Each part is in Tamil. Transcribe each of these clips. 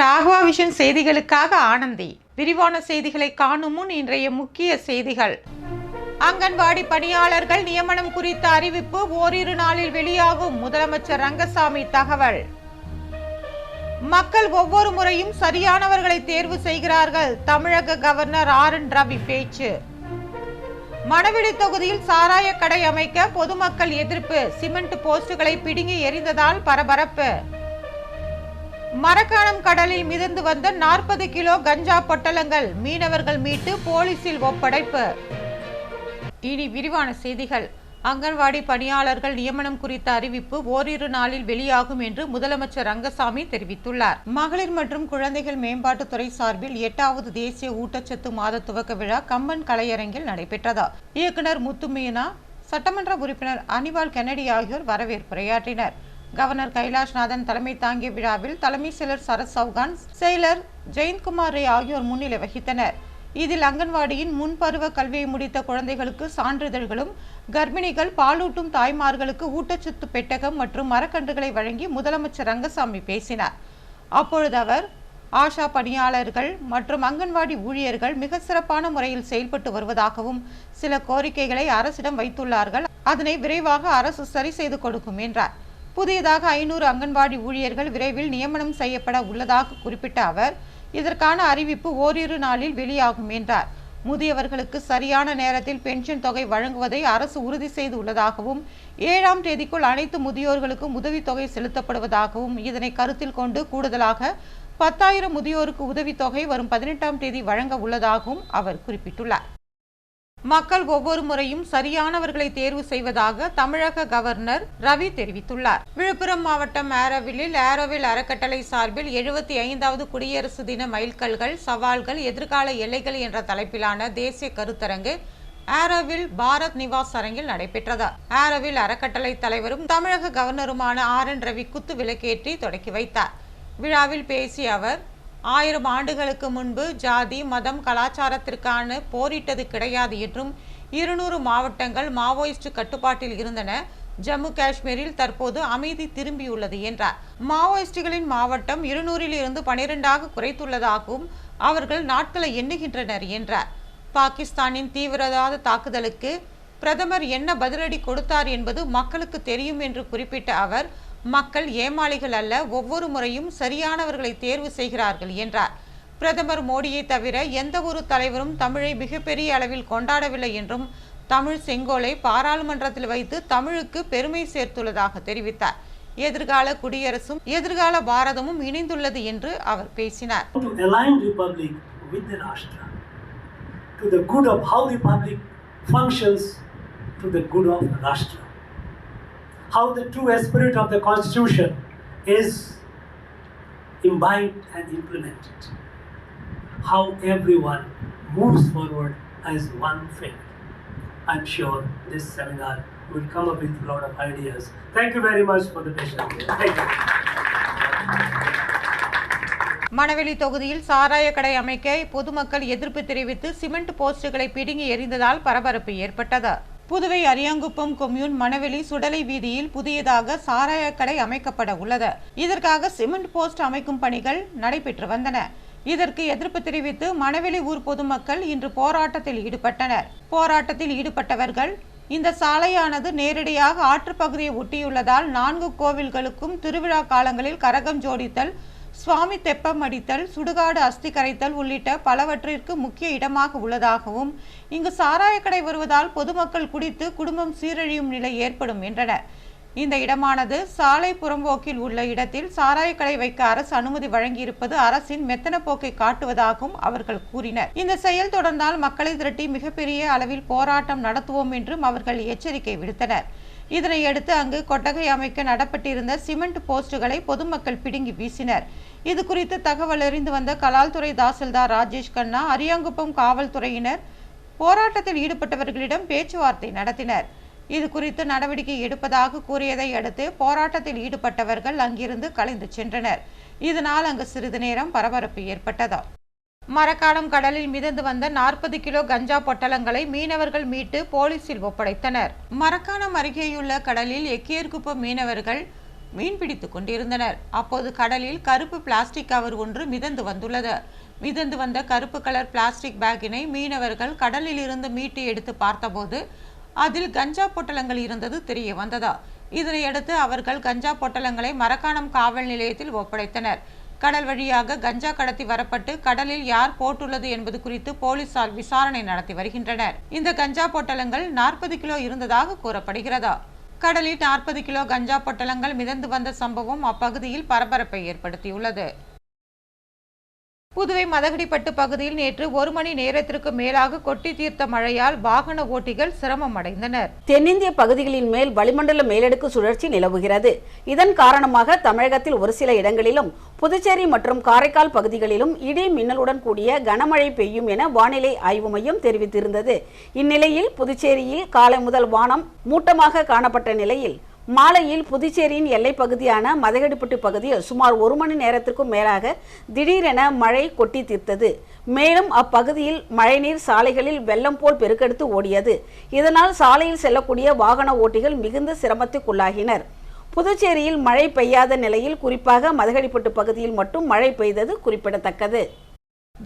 ராகவா விஷன் செய்திகளுக்காக ஆனந்தி. விரிவான செய்திகளை காணும் முன் இன்றைய முக்கிய செய்திகள். அங்கன்வாடி பணியாளர்கள் நியமனம் குறித்த அறிவிப்பு ஓரிரு நாளில் வெளியாகும். முதலமைச்சர் ரங்கசாமி தகவல். மக்கள் ஒவ்வொரு முறையும் சரியானவர்களை தேர்வு செய்கிறார்கள். தமிழக கவர்னர் ஆர் என் ரவி பேச்சு. மணவெளி தொகுதியில் சாராய கடை அமைக்க பொதுமக்கள் எதிர்ப்பு. சிமெண்ட் போஸ்டுகளை பிடுங்கி எறிந்ததால் பரபரப்பு. மரக்காணம் கடலில் மிதந்து வந்த நாற்பது கிலோ கஞ்சா பொட்டலங்கள் மீனவர்கள் மீட்டு போலீசில் ஒப்படைப்பு. இனி விரிவான செய்திகள். அங்கன்வாடி பணியாளர்கள் நியமனம் குறித்த அறிவிப்பு ஓரிரு நாளில் வெளியாகும் என்று முதலமைச்சர் ரங்கசாமி தெரிவித்துள்ளார். மகளிர் மற்றும் குழந்தைகள் மேம்பாட்டுத்துறை சார்பில் எட்டாவது தேசிய ஊட்டச்சத்து மாத துவக்க விழா கம்பன் கலையரங்கில் நடைபெற்றது. இயக்குனர் முத்துமீனா சட்டமன்ற உறுப்பினர் அனிவால் கென்னடி ஆகியோர் வரவேற்புரையாற்றினர் கவர்னர் கைலாஷ்நாதன் தலைமை தாங்கிய விழாவில் தலைமை செயலர் சரத் சௌகான் செயலர் ஜெயந்த்குமார் ரே ஆகியோர் முன்னிலை வகித்தனர். இதில் அங்கன்வாடியின் முன்பருவ கல்வியை முடித்த குழந்தைகளுக்கு சான்றிதழ்களும் கர்ப்பிணிகள் பாலூட்டும் தாய்மார்களுக்கு ஊட்டச்சத்து பெட்டகம் மற்றும் மரக்கன்றுகளை வழங்கி முதலமைச்சர் ரங்கசாமி பேசினார். அப்பொழுது அவர் ஆஷா பணியாளர்கள் மற்றும் அங்கன்வாடி ஊழியர்கள் மிக சிறப்பான முறையில் செயல்பட்டு வருவதாகவும் சில கோரிக்கைகளை அரசிடம் வைத்துள்ளார்கள். அதனை விரைவாக அரசு சரி செய்து கொடுக்கும் என்றார். புதியதாக ஐநூறு அங்கன்வாடி ஊழியர்கள் விரைவில் நியமனம் செய்யப்பட உள்ளதாக குறிப்பிட்ட அவர் இதற்கான அறிவிப்பு ஓரிரு நாளில் வெளியாகும் என்றார். முதியவர்களுக்கு சரியான நேரத்தில் பென்ஷன் தொகை வழங்குவதை அரசு உறுதி செய்து உள்ளதாகவும் ஏழாம் தேதிக்குள் அனைத்து முதியோர்களுக்கும் உதவித்தொகை செலுத்தப்படுவதாகவும் இதனை கருத்தில் கொண்டு கூடுதலாக பத்தாயிரம் முதியோருக்கு உதவித்தொகை வரும் பதினெட்டாம் தேதி வழங்க உள்ளதாகவும் அவர் குறிப்பிட்டுள்ளார். மக்கள் ஒவ்வொரு முறையும் சரியானவர்களை தேர்வு செய்வதாக தமிழக கவர்னர் ரவி தெரிவித்துள்ளார். விழுப்புரம் மாவட்டம் ஆரோவிலில் ஏரோவில் அறக்கட்டளை சார்பில் எழுபத்தி ஐந்தாவது குடியரசு தின மைல்கல்கள் சவால்கள் எதிர்கால எல்லைகள் என்ற தலைப்பிலான தேசிய கருத்தரங்கு ஆரோவில் பாரத் நிவாஸ் அரங்கில் நடைபெற்றது. ஆரோவில் அறக்கட்டளை தலைவரும் தமிழக கவர்னருமான ஆர் என் ரவி குத்து விளக்கேற்றி தொடக்கி வைத்தார். விழாவில் பேசிய அவர் ஆயிரம் ஆண்டுகளுக்கு முன்பு ஜாதி மதம் கலாச்சாரத்திற்கான போரிட்டது கிடையாது என்றும் இருநூறு மாவட்டங்கள் மாவோயிஸ்ட் கட்டுப்பாட்டில் இருந்தன. ஜம்மு காஷ்மீரில் தற்போது அமைதி திரும்பியுள்ளது என்றார். மாவோயிஸ்டுகளின் மாவட்டம் இருநூறில் இருந்து பனிரெண்டாக குறைத்துள்ளதாகவும் அவர்கள் நாட்களை எண்ணுகின்றனர் என்றார். பாகிஸ்தானின் தீவிரவாத தாக்குதலுக்கு பிரதமர் என்ன பதிலடி கொடுத்தார் என்பது மக்களுக்கு தெரியும் என்று குறிப்பிட்ட அவர் மக்கள் ஏமாளிகள் அல்ல ஒவ்வொரு முறையும் சரியானவர்களை தேர்வு செய்கிறார்கள் என்றார். பிரதமர் மோடியை தவிர எந்த ஒரு தலைவரும் தமிழை மிகப்பெரிய அளவில் கொண்டாடவில்லை என்றும் தமிழ் செங்கோலை பாராளுமன்றத்தில் வைத்து தமிழுக்கு பெருமை சேர்த்துள்ளதாக தெரிவித்தார். எதிர்கால குடியரசும் எதிர்கால பாரதமும் இணைந்துள்ளது என்று அவர் பேசினார். To the good of how republic functions to the good of rashtra. How the true spirit of the constitution is imbibed and implemented how everyone moves forward as one thing. i'm sure this seminar will come up with a lot of ideas thank you very much for the patience thank you Manaveli தொகுதியில் சாராய கடை அமைக்க பொதுமக்கள் எதிர்ப்பு தெரிவித்து சிமெண்ட் போஸ்டுகளை பிடுங்கி எறிந்ததால் பரபரப்பு ஏற்பட்டது புதுவை அரியாங்குப்பம் கொம்யூன் மணவெளி சுடலை வீதியில் புதியதாக சாராய கடை அமைக்கப்பட உள்ளது. இதற்காக சிமெண்ட் போஸ்ட் அமைக்கும் பணிகள் நடைபெற்று வந்தன. இதற்கு எதிர்ப்பு தெரிவித்து மணவெளி ஊர் பொதுமக்கள் இன்று போராட்டத்தில் ஈடுபட்டனர். போராட்டத்தில் ஈடுபட்டவர்கள் இந்த சாலையானது நேரடியாக ஆற்றுப்பகுதியை ஒட்டியுள்ளதால் நான்கு கோவில்களுக்கும் திருவிழா காலங்களில் கரகம் ஜோடித்தல் சுவாமி தெப்பம் அடித்தல் சுடுகாடு அஸ்தி கரைத்தல் உள்ளிட்ட பலவற்றிற்கு முக்கிய இடமாக உள்ளதாகவும் இங்கு சாராயக்கடை வருவதால் பொதுமக்கள் குடித்து குடும்பம் சீரழியும் நிலை ஏற்படும் என்றனர் இந்த இடமானது சாலை புறம்போக்கில் உள்ள இடத்தில் சாராயக்கடை வைக்க அரசு அனுமதி வழங்கியிருப்பது அரசின் மெத்தன போக்கை காட்டுவதாகவும் அவர்கள் கூறினர். இந்த செயல் தொடர்ந்தால் மக்களை திரட்டி மிகப்பெரிய அளவில் போராட்டம் நடத்துவோம் என்றும் அவர்கள் எச்சரிக்கை விடுத்தனர். இதனையடுத்து அங்கு கொட்டகை அமைக்க நடப்பட்டிருந்த சிமெண்ட் போஸ்டுகளை பொதுமக்கள் பிடுங்கி வீசினர். இது குறித்து தகவல் அறிந்து வந்த கலால்துறை தாசில்தார் ராஜேஷ் கண்ணா அரியாங்குப்பம் காவல்துறையினர் போராட்டத்தில் ஈடுபட்டவர்களிடம் பேச்சுவார்த்தை நடத்தினர். இது குறித்து நடவடிக்கை எடுப்பதாக கூறியதை அடுத்து போராட்டத்தில் ஈடுபட்டவர்கள் அங்கிருந்து கலைந்து சென்றனர். இதனால் அங்கு சிறிது நேரம் பரபரப்பு ஏற்பட்டதா மரக்காலம் கடலில் மிதந்து வந்த நாற்பது கிலோ கஞ்சா பொட்டலங்களை மீனவர்கள் மீட்டு போலீசில் ஒப்படைத்தனர். மரக்காணம் அருகேயுள்ள கடலில் எக்கியர்குப்பம் மீனவர்கள் மீன்பிடித்து கொண்டிருந்தனர். அப்போது கடலில் கருப்பு பிளாஸ்டிக் கவர் ஒன்று மிதந்து வந்துள்ளது. மிதந்து வந்த கருப்பு கலர் பிளாஸ்டிக் பேக்கினை மீனவர்கள் கடலில் இருந்து மீட்டு எடுத்து பார்த்தபோது அதில் கஞ்சா பொட்டலங்கள் இருந்தது தெரிய வந்ததா இதனையடுத்து அவர்கள் கஞ்சா பொட்டலங்களை மரக்காணம் காவல் நிலையத்தில் ஒப்படைத்தனர். கடல் வழியாக கஞ்சா கடத்தி வரப்பட்டு கடலில் யார் போட்டுள்ளது என்பது குறித்து போலீசார் விசாரணை நடத்தி வருகின்றனர். இந்த கஞ்சா பொட்டலங்கள் நாற்பது கிலோ இருந்ததாக கூறப்படுகிறதா? கடலில் நாற்பது கிலோ கஞ்சா பொட்டலங்கள் மிதந்து வந்த சம்பவம் அப்பகுதியில் பரபரப்பை ஏற்படுத்தியுள்ளது. புதுவை மதகடிப்பட்டு பகுதியில் நேற்று ஒரு மணி நேரத்திற்கு மேலாக கொட்டி தீர்த்த மழையால் வாகன ஓட்டிகள் சிரமம் அடைந்தனர். தென்னிந்திய பகுதிகளின் மேல் வளிமண்டல மேலடுக்கு சுழற்சி நிலவுகிறது. இதன் காரணமாக தமிழகத்தில் ஒரு சில இடங்களிலும் புதுச்சேரி மற்றும் காரைக்கால் பகுதிகளிலும் இடி மின்னலுடன் கூடிய கனமழை பெய்யும் என வானிலை ஆய்வு மையம் தெரிவித்திருந்தது. இந்நிலையில் புதுச்சேரியில் காலை முதல் வானம் மூட்டமாக காணப்பட்ட நிலையில் மாலையில் புதுச்சேரியின் எல்லைப் பகுதியான மதகடிப்பட்டு பகுதியில் சுமார் ஒரு மணி நேரத்திற்கும் மேலாக திடீரென மழை கொட்டி தீர்த்தது. மேலும் அப்பகுதியில் மழைநீர் சாலைகளில் வெள்ளம் போல் பெருக்கெடுத்து ஓடியது. இதனால் சாலையில் செல்லக்கூடிய வாகன ஓட்டிகள் மிகுந்த சிரமத்துக்குள்ளாகினர். புதுச்சேரியில் மழை பெய்யாத நிலையில் குறிப்பாக மதகடிப்பட்டு பகுதியில் மட்டும் மழை பெய்தது குறிப்பிடத்தக்கது.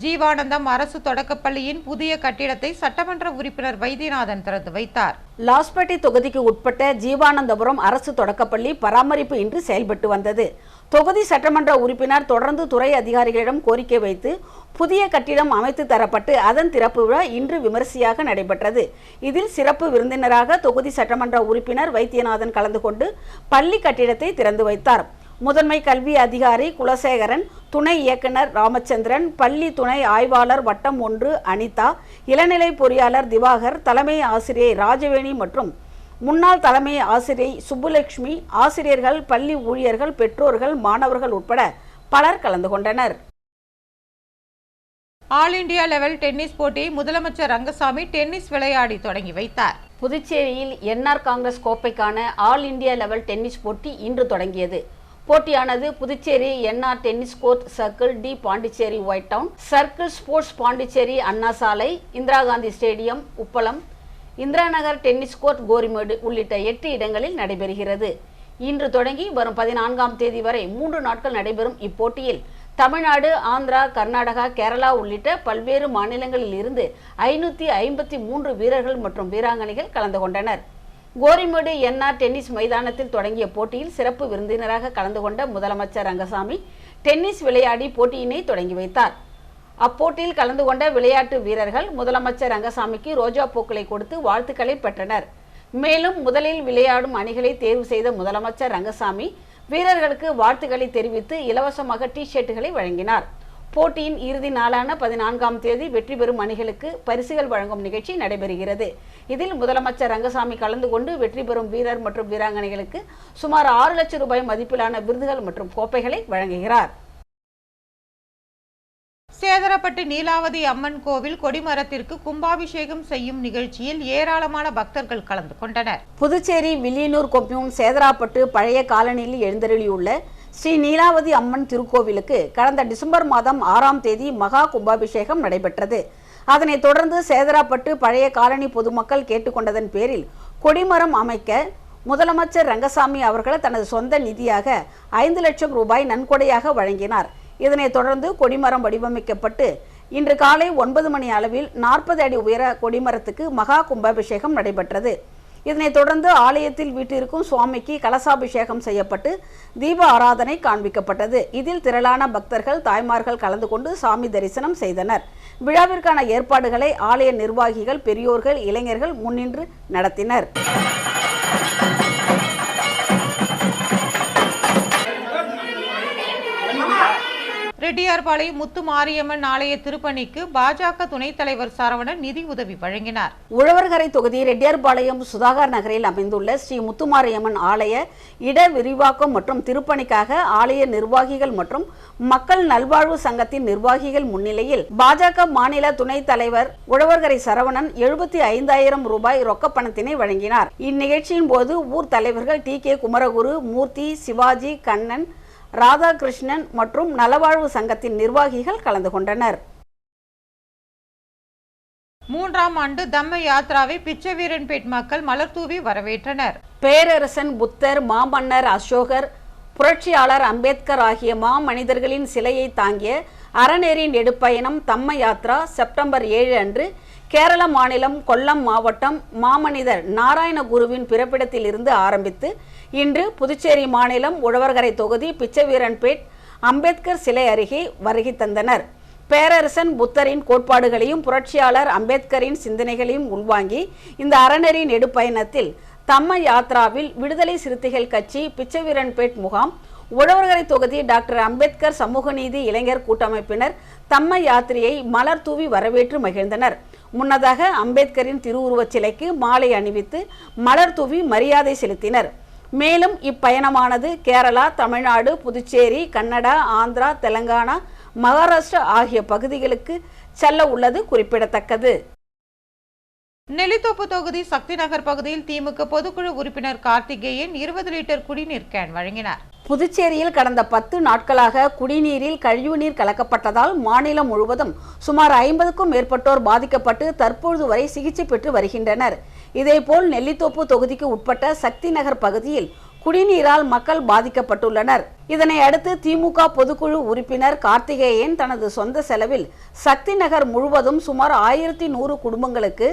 ஜீவானந்தம் அரசு தொடக்கப்பள்ளியின் புதிய கட்டிடத்தை சட்டமன்ற உறுப்பினர் வைத்தியநாதன் திறந்து வைத்தார். லாஸ்பேட்டை தொகுதிக்கு உட்பட்ட ஜீவானந்தபுரம் அரசு தொடக்கப்பள்ளி பராமரிப்பு இன்றி செயல்பட்டு வந்தது. தொகுதி சட்டமன்ற உறுப்பினர் தொடர்ந்து துறை அதிகாரிகளிடம் கோரிக்கை வைத்து புதிய கட்டிடம் அமைத்து தரப்பட்டு அதன் திறப்பு விழா இன்று விமரிசையாக நடைபெற்றது. இதில் சிறப்பு விருந்தினராக தொகுதி சட்டமன்ற உறுப்பினர் வைத்தியநாதன் கலந்து கொண்டு பள்ளி கட்டிடத்தை திறந்து வைத்தார். முதன்மை கல்வி அதிகாரி குலசேகரன் துணை இயக்குனர் ராமச்சந்திரன் பள்ளி துணை ஆய்வாளர் வட்டம் ஒன்று அனிதா இளநிலை பொறியாளர் திவாகர் தலைமை ஆசிரியை ராஜவேணி மற்றும் முன்னாள் தலைமை ஆசிரியை சுப்புலட்சுமி ஆசிரியர்கள் பள்ளி ஊழியர்கள் பெற்றோர்கள் மாணவர்கள் உட்பட பலர் கலந்து கொண்டனர். ஆல் இண்டியா லெவல் டென்னிஸ் போட்டியை முதலமைச்சர் ரங்கசாமி டென்னிஸ் விளையாடி தொடங்கி வைத்தார். புதுச்சேரியில் என்ஆர் காங்கிரஸ் கோப்பைக்கான ஆல் இந்தியா லெவல் டென்னிஸ் போட்டி இன்று தொடங்கியது. போட்டியானது Puducherry NR tennis court circle de Pondicherry white town circle sports Pondicherry Anna Salai Indira Gandhi stadium Uppalam Indira Nagar tennis court Gorimedu உள்ளிட்ட எட்டு இடங்களில் நடைபெறுகிறது. இன்று தொடங்கி வரும் பதினான்காம் தேதி வரை மூன்று நாட்கள் நடைபெறும் இப்போட்டியில் தமிழ்நாடு ஆந்திரா கர்நாடகா கேரளா உள்ளிட்ட பல்வேறு மாநிலங்களில் இருந்து ஐநூற்றி ஐம்பத்தி மூன்று வீரர்கள் மற்றும் வீராங்கனைகள் கலந்து கொண்டனர். கோரிமேடு என்ஆர் டென்னிஸ் மைதானத்தில் தொடங்கிய போட்டியில் சிறப்பு விருந்தினராக கலந்து கொண்ட முதலமைச்சர் ரங்கசாமி டென்னிஸ் விளையாடி போட்டியினை தொடங்கி வைத்தார். அப்போட்டியில் கலந்து கொண்ட விளையாட்டு வீரர்கள் முதலமைச்சர் ரங்கசாமிக்கு ரோஜா பூக்களை கொடுத்து வாழ்த்துக்களை பெற்றனர். மேலும் முதலில் விளையாடும் அணிகளை தேர்வு செய்த முதலமைச்சர் ரங்கசாமி வீரர்களுக்கு வாழ்த்துக்களை தெரிவித்து இலவசமாக டி ஷர்ட்டுகளை வழங்கினார். போட்டியின் இறுதி நாளான பதினான்காம் தேதி வெற்றி பெறும் அணிகளுக்கு பரிசுகள் வழங்கும் நிகழ்ச்சி நடைபெறுகிறது. இதில் முதலமைச்சர் ரங்கசாமி கலந்து கொண்டு வெற்றி பெறும் வீரர் மற்றும் வீராங்கனைகளுக்கு சுமார் ஆறு லட்சம் ரூபாய் மதிப்பிலான விருதுகள் மற்றும் கோப்பைகளை வழங்குகிறார். சேதரப்பட்டு நீலாவதி அம்மன் கோவில் கொடிமரத்திற்கு கும்பாபிஷேகம் செய்யும் நிகழ்ச்சியில் ஏராளமான பக்தர்கள் கலந்து கொண்டனர். புதுச்சேரி வில்லியனூர் கொம்யூன் சேதராப்பட்டு பழைய காலனியில் எழுந்தருளியுள்ள ஸ்ரீ நீலாவதி அம்மன் திருக்கோவிலுக்கு கடந்த டிசம்பர் மாதம் ஆறாம் தேதி மகா கும்பாபிஷேகம் நடைபெற்றது. அதனைத் தொடர்ந்து சேதராப்பட்டு பழைய காலனி பொதுமக்கள் கேட்டுக்கொண்டதன் பேரில் கொடிமரம் அமைக்க முதலமைச்சர் ரங்கசாமி அவர்கள் தனது சொந்த நிதியாக ஐந்து லட்சம் ரூபாய் நன்கொடையாக வழங்கினார். இதனைத் தொடர்ந்து கொடிமரம் வடிவமைக்கப்பட்டு இன்று காலை ஒன்பது மணி அளவில் நாற்பது அடி உயர கொடிமரத்துக்கு மகா கும்பாபிஷேகம் நடைபெற்றது. இதனைத் தொடர்ந்து ஆலயத்தில் வீட்டிற்கும் சுவாமிக்கு கலசாபிஷேகம் செய்யப்பட்டு தீப ஆராதனை காண்பிக்கப்பட்டது. இதில் திரளான பக்தர்கள் தாய்மார்கள் கலந்து கொண்டு சாமி தரிசனம் செய்தனர். விழாவிற்கான ஏற்பாடுகளை ஆலய நிர்வாகிகள் பெரியோர்கள் இளைஞர்கள் முன்னின்று நடத்தினர். ரெட்டியார்பாளையம் முத்து மாரியம்மன் ஆலய திருப்பணிக்கு பாஜக துணைத் தலைவர் சரவணன் நிதி உதவி வழங்கினார். உழவர்கரை தொகுதி ரெட்டியார்பாளையம் சுதாகர் நகரில் அமைந்துள்ள ஸ்ரீ முத்துமாரியம்மன் ஆலய இட விரிவாக்கம் மற்றும் திருப்பணிக்காக ஆலய நிர்வாகிகள் மற்றும் மக்கள் நல்வாழ்வு சங்கத்தின் நிர்வாகிகள் முன்னிலையில் பாஜக மாநில துணைத் தலைவர் உழவர்கரை சரவணன் எழுபத்தி ஐந்தாயிரம் ரூபாய் ரொக்க பணத்தினை வழங்கினார். இந்நிகழ்ச்சியின் போது ஊர் தலைவர்கள் டி கே குமரகுரு மூர்த்தி சிவாஜி கண்ணன் ராதாகிருஷ்ணன் மற்றும் நலவாழ்வு சங்கத்தின் நிர்வாகிகள் கலந்து கொண்டனர். மூன்றாம் ஆண்டு தம்ம யாத்ராவை பிச்சைவீரன்பேட் மக்கள் மலர்தூவி வரவேற்றனர். பேரரசன் புத்தர் மாமன்னர் அசோகர் புரட்சியாளர் அம்பேத்கர் ஆகிய மாமனிதர்களின் சிலையை தாங்கிய அறநெறி நெடுப்பயணம் தம்ம யாத்ரா செப்டம்பர் ஏழு அன்று கேரள மாநிலம் கொல்லம் மாவட்டம் மாமனிதர் நாராயணகுருவின் பிறப்பிடத்தில் இருந்து ஆரம்பித்து இன்று புதுச்சேரி மாநிலம் உழவர்கரை தொகுதி பிச்சைவீரன்பேட் அம்பேத்கர் சிலை அருகே வருகை தந்தனர். பேரரசன் புத்தரின் கோட்பாடுகளையும் புரட்சியாளர் அம்பேத்கரின் சிந்தனைகளையும் உள்வாங்கி இந்த அறநெறி நெடுப்பயணத்தில் தம்ம யாத்ராவில் விடுதலை சிறுத்தைகள் கட்சி பிச்சைவீரன்பேட் முகாம் உழவர்கரை தொகுதி டாக்டர் அம்பேத்கர் சமூக நீதி இளைஞர் கூட்டமைப்பினர் தம்ம யாத்திரையை மலர் தூவி வரவேற்று மகிழ்ந்தனர். முன்னதாக அம்பேத்கரின் திருவுருவச் சிலைக்கு மாலை அணிவித்து மலர் தூவி மரியாதை செலுத்தினர். மேலும் இப்பயணமானது கேரளா தமிழ்நாடு புதுச்சேரி கன்னடா ஆந்திரா தெலங்கானா மகாராஷ்டிரா ஆகிய பகுதிகளுக்கு செல்ல உள்ளது குறிப்பிடத்தக்கது. நெல்லித்தோப்பு தொகுதி சக்தி நகர் பகுதியில் திமுக பொதுக்குழு உறுப்பினர் கார்த்திகேயன் இருபது லிட்டர் குடிநீர் கேன் வழங்கினார். புதுச்சேரியில் கடந்த பத்து நாட்களாக குடிநீரில் கழிவுநீர் கலக்கப்பட்டதால் மாநிலம் முழுவதும் சுமார் ஐம்பதுக்கும் மேற்பட்டோர் பாதிக்கப்பட்டு தற்பொழுது வரை சிகிச்சை பெற்று வருகின்றனர். இதேபோல் நெல்லித்தோப்பு தொகுதிக்கு உட்பட்ட சக்தி நகர் பகுதியில் குடிநீரால் மக்கள் பாதிக்கப்பட்டுள்ளனர். இதனை அடுத்து திமுக பொதுக்குழு உறுப்பினர் கார்த்திகேயன் தனது சொந்த செலவில் சக்தி நகர் முழுவதும் சுமார் ஆயிரத்தி நூறு குடும்பங்களுக்கு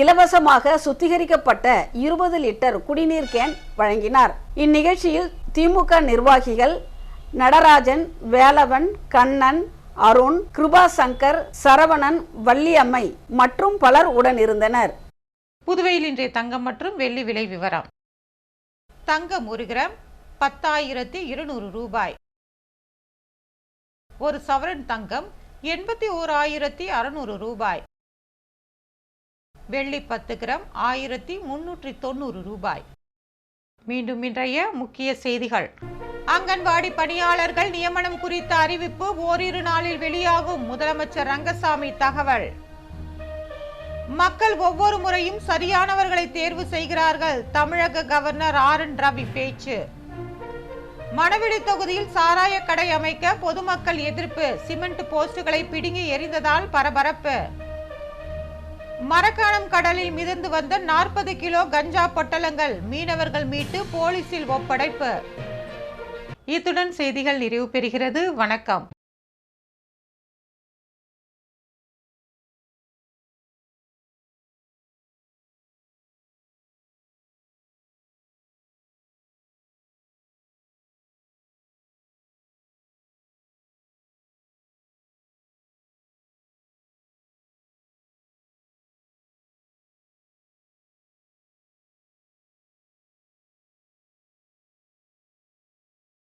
இலவசமாக சுத்திகரிக்கப்பட்ட இருபது லிட்டர் குடிநீர் கேன் வழங்கினார். இந்நிகழ்ச்சியில் திமுக நிர்வாகிகள் நடராஜன் வேலவன் கண்ணன் அருண் கிருபா சங்கர் சரவணன் வள்ளியம்மை மற்றும் பலர் உடன் இருந்தனர். புதுவையில் இன்றைய தங்கம் மற்றும் வெள்ளி விலை விவரம். தங்கம் ஒரு கிராம் பத்தாயிரத்தி இருநூறு ரூபாய். ஒரு சவரன் தங்கம் எண்பத்தி ஓராயிரத்தி அறுநூறு ரூபாய். வெள்ளி பத்து கிராம் ஆயிரத்தி முன்னூற்றி தொண்ணூறு ரூபாய். மீண்டும் இன்றைய முக்கிய செய்திகள். அங்கன்வாடி பணியாளர்கள் நியமனம் குறித்த அறிவிப்பு ஓரிரு நாளில் வெளியாகும். முதலமைச்சர் ரங்கசாமி தகவல். மக்கள் ஒவ்வொரு முறையும் சரியானவர்களை தேர்வு செய்கிறார்கள். தமிழக கவர்னர் ஆர் என் ரவி பேச்சு. மணவெளி தொகுதியில் சாராய கடை அமைக்க பொதுமக்கள் எதிர்ப்பு. சிமெண்ட் போஸ்டுகளை பிடுங்கி எரிந்ததால் பரபரப்பு. மரக்காணம் கடலில் மிதந்து வந்த நாற்பது கிலோ கஞ்சா பொட்டலங்கள் மீனவர்கள் மீட்டு போலீசில் ஒப்படைப்பு. இத்துடன் செய்திகள் நிறைவு பெறுகிறது. வணக்கம்.